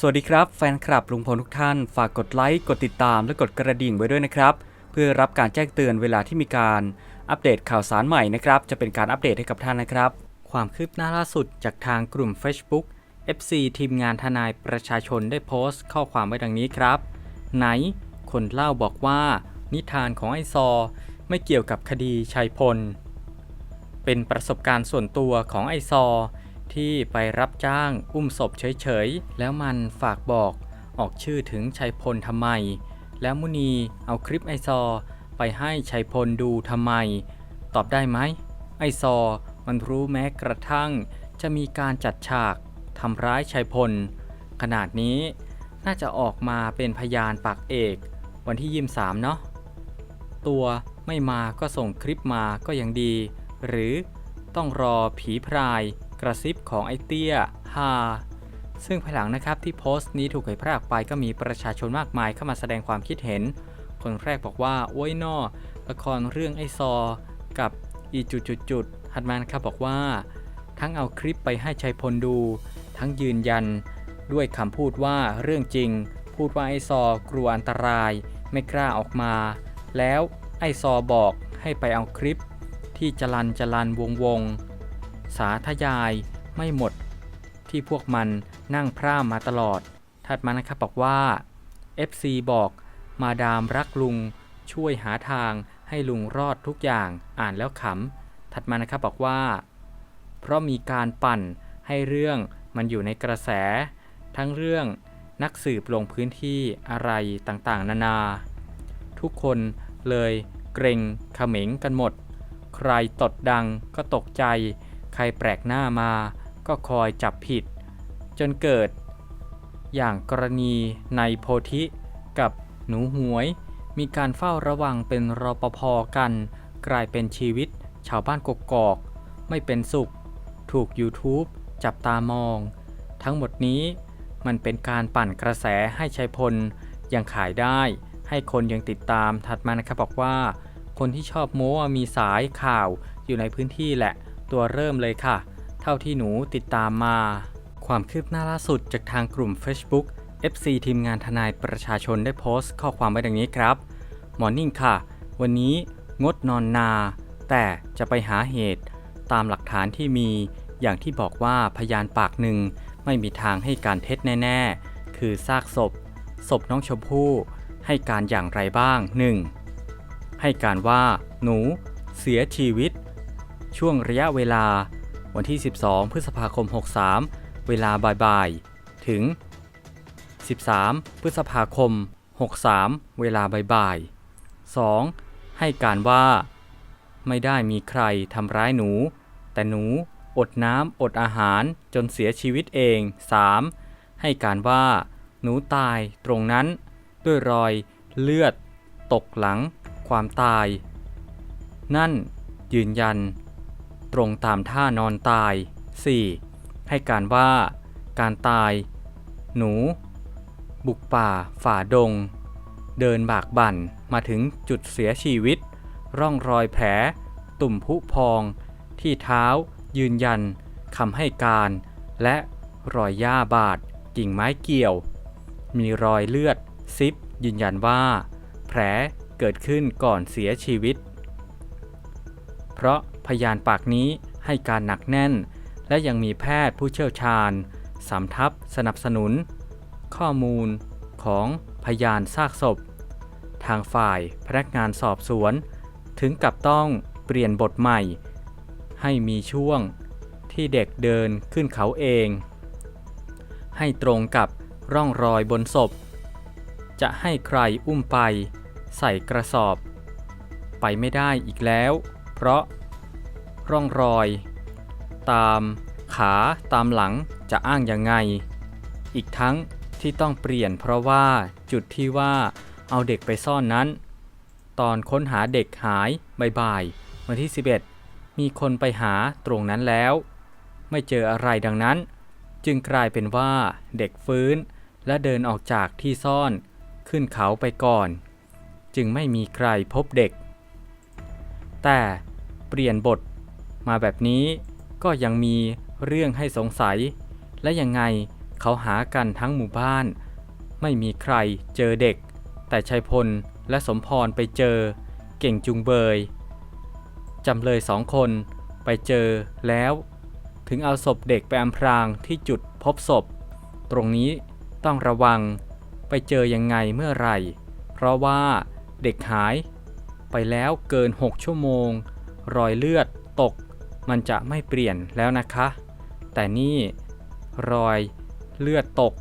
สวัสดีครับแฟนคลับลุงพลทุกท่าน ฝากกดไลค์ กดติดตามและกดกระดิ่งไว้ด้วยนะครับ เพื่อรับการแจ้งเตือนเวลาที่มีการอัปเดตข่าวสารใหม่นะครับ จะเป็นการอัปเดตให้กับท่านนะครับ ความคืบหน้าล่าสุดจากทางกลุ่ม Facebook FC ทีมงานทนายประชาชนได้โพสต์ ข้อความไว้ดังนี้ครับ ไหน คนเล่าบอกว่า นิทานของไอซอ ไม่เกี่ยวกับคดีชัยพล เป็นประสบการณ์ส่วนตัวของไอซอ ที่ไปรับจ้างอุ้มศพเฉยๆ แล้วมันฝากบอกออกชื่อถึงชัยพลทำไม แล้วมุนีเอาคลิปไอซอ ไปให้ชัยพลดูทำไม ตอบได้ไหม ไอซอ มันรู้แม้กระทั่ง จะมีการจัดฉากทำร้ายชัยพล ขนาดนี้น่าจะออกมาเป็นพยานปากเอก วันที่ยิมสามเนาะตัวไม่มาก็ส่งคลิปมาก็ยังดี หรือต้องรอผีพราย กระซิบของไอเตี้ยฮาซึ่งภายหลังนะครับที่โพสต์นี้ถูกเผยแพร่ออกไปก็มีประชาชนมากมายเข้ามาแสดงความคิดเห็น คนแรกบอกว่าโอ้ยนอละครเรื่องไอซอ กับอีจุดจุดจุดๆหัดมานะครับบอกว่า ทั้งเอาคลิปไปให้ชัยพลดู ทั้งยืนยัน ด้วยคำพูดว่าเรื่องจริง พูดว่าไอซอกลัวอันตราย ไม่กล้าออกมา แล้วไอซอบอกให้ไปเอาคลิป ที่จรันจรันวงวง สาธยายไม่หมด ที่พวกมันนั่งพร่ำมาตลอด ถัดมานะครับบอกว่า FC บอกมาดามรักลุง ช่วยหาทางให้ลุงรอดทุกอย่างอ่านแล้วขำ ถัดมานะครับบอกว่า เพราะมีการปั่นให้เรื่องมันอยู่ในกระแส ทั้งเรื่องนักสืบลงพื้นที่อะไรต่างๆ นานา ทุกคนเลยเกรงเขม็งกันหมด ใครตดดังก็ตกใจ ใครแปลกหน้ามาก็คอยจับผิด จนเกิด อย่างกรณีในโพธิกับหนูหวย มีการเฝ้าระวังเป็นรปภกัน กลายเป็นชีวิตชาวบ้านกกอก ไม่เป็นสุข ถูก YouTube จับตามอง ทั้งหมดนี้มันเป็นการปั่นกระแสให้ชัยพลยังขายได้ ให้คนยังติดตามถัดมานะครับบอกว่า คนที่ชอบโม้ว่ามีสายข่าวอยู่ในพื้นที่แหละ ตัวเริ่มเลยค่ะ เท่าที่หนูติดตามมา ความคืบหน้าล่าสุดจากทางกลุ่ม Facebook FC ทีมงานทนายประชาชนได้โพสต์ข้อความไว้ดังนี้ครับมอร์นิ่งค่ะ วันนี้งดนอนนา แต่จะไปหาเหตุ ตามหลักฐานที่มี อย่างที่บอกว่าพยานปากหนึ่งไม่มีทางให้การเท็จแน่ ๆ คือซากศพ ศพน้องชมพู่ ให้การอย่างไรบ้าง 1. ให้การว่า หนู เสียชีวิต ช่วงระยะเวลา วันที่ 12 พฤษภาคม 63 เวลาบ่ายๆ ถึง 13 พฤษภาคม 63 เวลาบ่ายๆ 2. ให้การว่า ไม่ได้มีใครทำร้ายหนู แต่หนูอดน้ำอดอาหารจนเสียชีวิตเอง 3. ให้การว่า หนูตายตรงนั้น ด้วยรอยเลือด ตกหลัง ความตาย นั่นยืนยัน ตรงตามท่านอนตาย 4. ให้การว่า การตาย หนู บุกป่า ฝ่าดง เดินบากบั่นมาถึงจุดเสียชีวิต ร่องรอยแผล ตุ่มพุพอง ที่เท้า ยืนยันคำให้การ และรอยหญ้าบาดกิ่งไม้เกี่ยว มีรอยเลือด ซิป ยืนยันว่า แผลเกิดขึ้นก่อนเสียชีวิต เพราะ พยานปากนี้ให้การหนักแน่น และยังมีแพทย์ผู้เชี่ยวชาญสำทับสนับสนุน ข้อมูลของพยานซากศพ ทางฝ่ายพนักงานสอบสวน ถึงกับต้องเปลี่ยนบทใหม่ ให้มีช่วงที่เด็กเดินขึ้นเขาเอง ให้ตรงกับร่องรอยบนศพ จะให้ใครอุ้มไป ใส่กระสอบ ไปไม่ได้อีกแล้ว เพราะ ร่องรอย ตามขาตามหลังจะอ้างยังไง อีกทั้งที่ต้องเปลี่ยนเพราะว่าจุดที่ว่าเอาเด็กไปซ่อนนั้น ตอนค้นหาเด็กหายบ่ายๆวันที่ 11 มีคนไปหาตรงนั้นแล้ว ไม่เจออะไรดังนั้น จึงกลายเป็นว่าเด็กฟื้นและเดินออกจากที่ซ่อนขึ้นเขาไปก่อน จึงไม่มีใครพบเด็ก แต่เปลี่ยนบท มาแบบนี้ก็ยังมีเรื่องให้สงสัย และยังไงเขาหากันทั้งหมู่บ้าน ไม่มีใครเจอเด็ก แต่ชัยพลและสมพรไปเจอ เก่งจุงเบยจำเลยสองคนไปเจอแล้ว ถึงเอาศพเด็กไปอำพรางที่จุดพบศพ ตรงนี้ต้องระวังไปเจอยังไงเมื่อไหร่ เพราะว่าเด็กหาย ไปแล้วเกิน 6 ชั่วโมง รอยเลือดตก มันจะไม่เปลี่ยนแล้วนะคะ แต่นี่รอยเลือดตก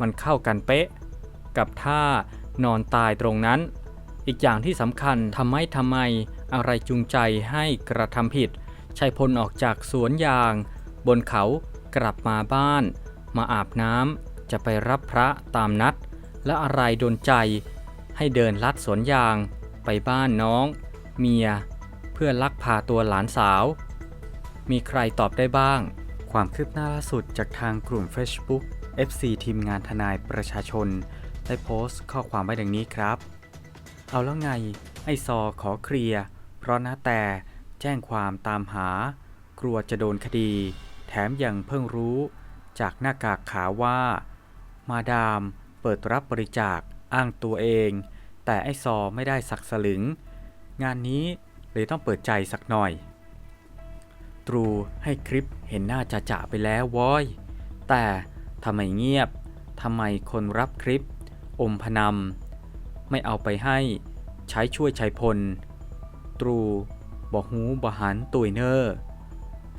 มันเข้ากันเป๊ะ กับท่านอนตายตรงนั้น อีกอย่างที่สำคัญทำไมทำไมอะไรจูงใจให้กระทำผิดชัยพลออกจากสวนยาง บนเขากลับมาบ้าน มาอาบน้ำจะไปรับพระตามนัด และอะไรโดนใจ ให้เดินลัดสวนยาง ไปบ้านน้อง เมีย เพื่อลักพาตัวหลานสาว มีใครตอบได้บ้าง ความคืบหน้าล่าสุดจากทางกลุ่ม Facebook FC ทีมงานทนายประชาชน ได้โพสต์ข้อความไว้ดังนี้ครับ เอาแล้วไง ไอซอขอเคลียร์ เพราะน้าแต่แจ้งความตามหา กลัวจะโดนคดี แถมยังเพิ่งรู้ จากหน้ากากขาวว่า มาดามเปิดรับบริจาคอ้างตัวเอง แต่ไอซอไม่ได้สักสลึง งานนี้เลยต้องเปิดใจสักหน่อย ตรูให้คลิปเห็นหน้าจะจะไปแล้ววอย แต่ทำไมเงียบทำไมคนรับคลิป อมพนำไม่เอาไปให้ใช้ช่วยชัยพล ตรูบอกหูบหันตุยเนอร์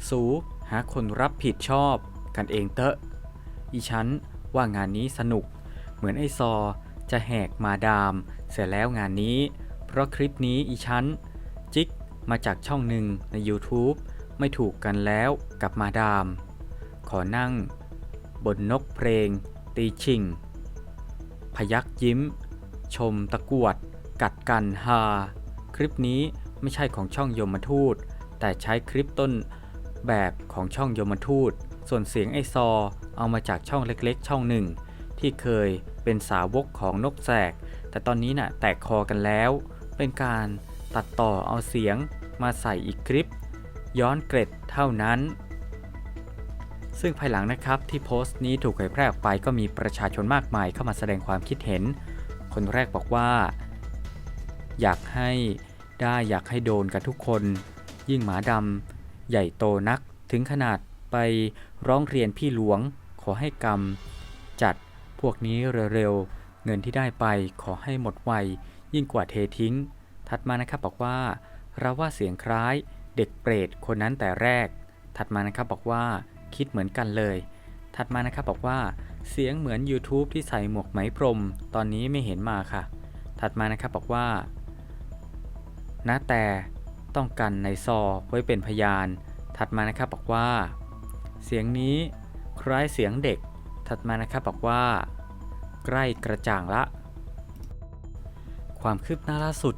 สูหาคนรับผิดชอบกันเองเตอะ อีฉันว่างานนี้สนุก เหมือนไอซอจะแหกมาดาม เสร็จแล้วงานนี้ เพราะคลิปนี้อีฉัน จิกมาจากช่องหนึ่งใน YouTube ไม่ถูกกันแล้วกับมาดาม ขอนั่ง บนนกเพลง ตีชิง พยักยิ้ม ชมตะกวด กัดกันฮา คลิปนี้ไม่ใช่ของช่องยมทูต แต่ใช้คลิปต้นแบบของช่องยมทูต ส่วนเสียงไอซอ เอามาจากช่องเล็กๆ ช่องหนึ่ง ที่เคยเป็นสาวกของนกแสก แต่ตอนนี้น่ะแตกคอกันแล้ว เป็นการตัดต่อเอาเสียงมาใส่อีกคลิป ย้อนเกร็ดเท่านั้น ซึ่งภายหลังนะครับที่โพสต์นี้ถูกเผยแพร่ออกไปก็มีประชาชนมากมายเข้ามาแสดงความคิดเห็น คนแรกบอกว่า อยากให้ได้อยากให้โดนกันทุกคน ยิ่งหมาดำใหญ่โตนักถึงขนาดไปร้องเรียนพี่หลวง ขอให้กรรม จัดพวกนี้เร็วๆเงินที่ได้ไปขอให้หมดไวยิ่งกว่าเททิ้ง ถัดมานะครับบอกว่าเราว่าเสียงคล้าย เด็กเปรตคนนั้นแต่แรก ถัดมานะครับบอกว่าคิดเหมือนกันเลย ถัดมานะครับบอกว่า เสียงเหมือน YouTube ที่ใส่หมวกไหมพรม ตอนนี้ไม่เห็นมาค่ะ ถัดมานะครับบอกว่าณแต่ต้องกันในซอไว้เป็นพยาน ถัดมานะครับบอกว่า เสียงนี้คล้ายเสียงเด็ก ถัดมานะครับบอกว่า ใกล้กระจ่างละ ความคืบหน้าล่าสุด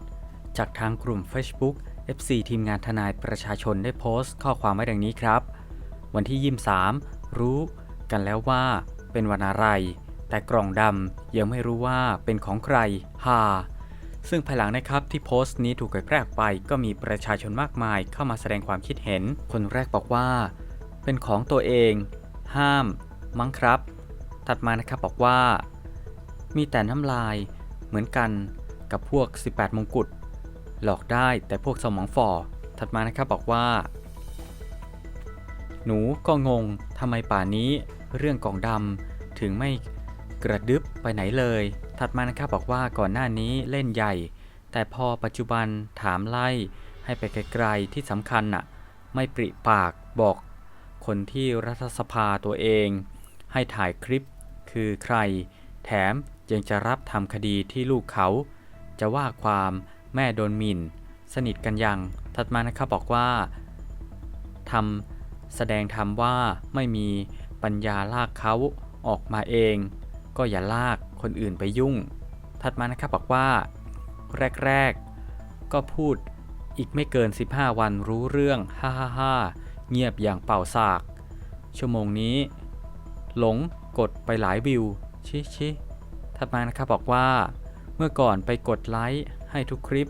จากทางกลุ่ม Facebook FC ทีมงานทนายประชาชนได้โพสต์ข้อความไว้ดังนี้ครับ วันที่ยี่สามรู้กันแล้วว่าเป็นวันอะไร แต่กล่องดำยังไม่รู้ว่าเป็นของใครฮาซึ่งภายหลังนะครับที่โพสต์นี้ถูกเผยแพร่ออกไป ก็มีประชาชนมากมายเข้ามาแสดงความคิดเห็น คนแรกบอกว่า เป็นของตัวเอง ห้าม มั้งครับ ถัดมานะครับบอกว่า มีแต่น้ำลายเหมือนกันกับพวก 18 มงกุฎ หลอกได้แต่พวกสมองฝ่อถัดมานะครับบอกว่า หนูก็งงทำไมป่านนี้เรื่องกล่องดำถึงไม่กระดึบไปไหนเลย ถัดมานะครับบอกว่าก่อนหน้านี้เล่นใหญ่ แต่พอปัจจุบันถามไล่ให้ไปไกลๆที่สำคัญน่ะ ไม่ปริปากบอกคนที่รัฐสภาตัวเอง ให้ถ่ายคลิปคือใคร แถมยังจะรับทำคดีที่ลูกเขา จะว่าความ แม่โดนหมิ่น สนิทกันยัง ถัดมานะครับบอกว่าทำแสดงธรรมว่าไม่มีปัญญาลากเขาออกมาเอง ก็อย่าลากคนอื่นไปยุ่ง ถัดมานะครับบอกว่า แรกๆ ก็พูดอีกไม่เกิน 15 วันรู้เรื่อง ฮ่าฮ่าฮ่าเงียบอย่างเป่าสาก ชั่วโมงนี้ หลงกดไปหลายวิว ชิชิถัดมานะครับบอกว่า เมื่อก่อนไปกดไลค์ ให้ทุกคลิป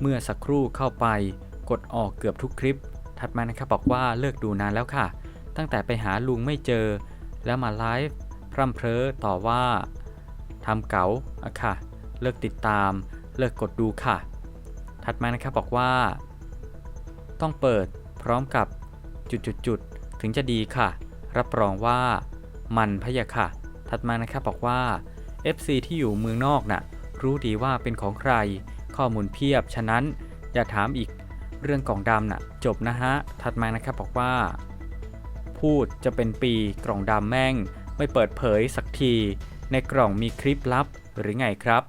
เมื่อสักครู่เข้าไป กดออกเกือบทุกคลิป ถัดมานะครับบอกว่าเลิกดูนานแล้วค่ะ ตั้งแต่ไปหาลุงไม่เจอ แล้วมาไลฟ์พร่ำเพร้อต่อว่าทำเก๋าอะค่ะ เลิกติดตาม เลิกกดดูค่ะ ถัดมานะครับบอกว่า ต้องเปิดพร้อมกับจุดๆๆถึงจะดีค่ะ รับรองว่ามันพะยะค่ะ ถัดมานะครับบอกว่า FC ที่อยู่เมืองนอกน่ะ รู้ดีว่าเป็นของใคร ข้อมูลเพียบ ฉะนั้นอย่าถามอีกเรื่องกล่องดำน่ะ จบนะฮะ ถัดมานะครับบอกว่า พูดจะเป็นปีกล่องดำแม่ง ไม่เปิดเผยสักที ในกล่องมีคลิปลับหรือไงครับ